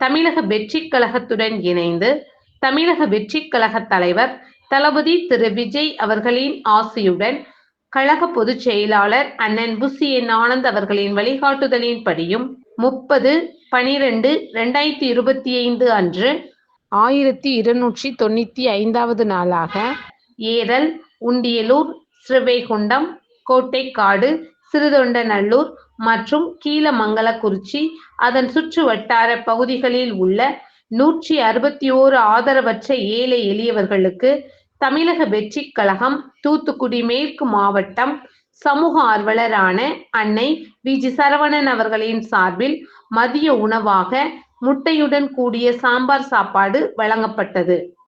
தமிழக வெற்றிக் கழகத்துடன் இணைந்து தமிழக வெற்றிக் கழக தலைவர் தளபதி திரு விஜய் அவர்களின் ஆசியுடன் கழக பொதுச் செயலாளர் அண்ணன் புசி என் ஆனந்த் அவர்களின் வழிகாட்டுதலின்படியும் முப்பது பனிரெண்டு ரெண்டாயிரத்தி இருபத்தி ஐந்து அன்று ஆயிரத்தி இருநூற்றி தொண்ணூத்தி ஐந்தாவது நாளாக ஏரல் உண்டியலூர் ஸ்ரீவைகுண்டம் கோட்டைக்காடு சிறுதொண்டநல்லூர் மற்றும் கீழமங்கலக்குறிச்சி அதன் சுற்று வட்டார பகுதிகளில் உள்ள நூற்றி அறுபத்தி ஓரு ஆதரவற்ற ஏழை எளியவர்களுக்கு தமிழக வெற்றிக் கழகம் தூத்துக்குடி மேற்கு மாவட்டம் சமூக ஆர்வலரான அன்னை வி. ஜி. சரவணன் அவர்களின் சார்பில் மதிய உணவாக முட்டையுடன் கூடிய சாம்பார் சாப்பாடு வழங்கப்பட்டது.